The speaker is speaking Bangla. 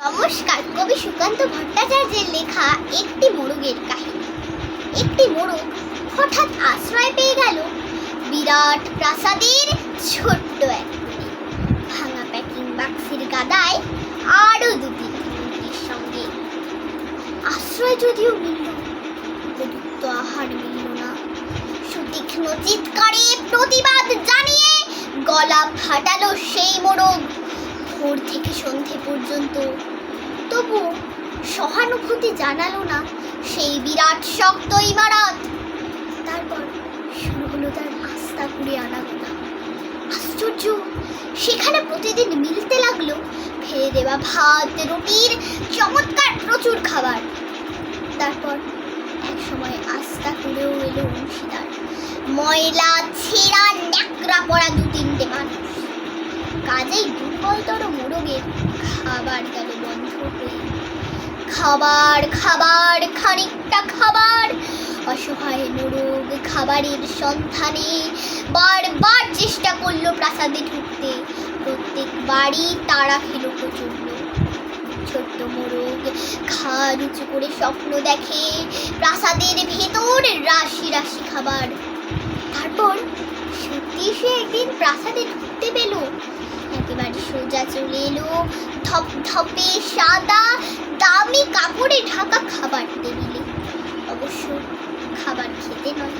নমস্কার, কবি সুকান্ত ভট্টাচার্যের লেখা একটি মোরগের কাহিনী। একটি মোরগ হঠাৎ আশ্রয় পেয়ে গেল বিরাট প্রাসাদের ছোট্ট এক। ভাঙা প্যাকিং বাক্সের গাদায় আরও দু তিনটি মুরগির সঙ্গে। আশ্রয় যদিও মিলল উপযুক্ত আহার মিলল না। সুতীক্ষ্ণ চিৎকারে প্রতিবাদ জানিয়ে গলা ফাটালো সেই মোরগ ভোর থেকে সন্ধে পর্যন্ত তবু সহানুভূতি জানালো না সেই বিরাট শক্ত ইমারত। তারপর শুরু হলো তার আস্থা ঘুরে আনাগোনা আশ্চর্য, সেখানে প্রতিদিন মিলতে লাগল ফেলে দেওয়া ভাত, রুটির চমৎকার প্রচুর খাবার। তারপর এক সময় আস্থা করেও এলো অংশীদার। ময়লা, ছেঁড়া, ন্যাকড়া পড়া দু তিনটে মানুষ। কাজেই দুর্বলতর মোরগের খাবার গেল খাবার খাবার, খানিকটা খাবার। অসহায় মোরগ খাবারের সন্ধানে বারবার চেষ্টা করল প্রাসাদে ঢুকতে। প্রত্যেকবারই তারা খেলো প্রচণ্ড ছোট্ট মোরগ ঘাড় উঁচু করে স্বপ্ন দেখে প্রাসাদের ভেতর রাশি রাশি খাবার। তারপর সত্যি সে একদিন প্রাসাদে ঢুকতে পেল। একেবারে সোজা চলে এলো ধপ ধপে সাদা দামি কাপড়ে ঢাকা খাবার টেবিলে অবশ্য খাবার খেতে নয়।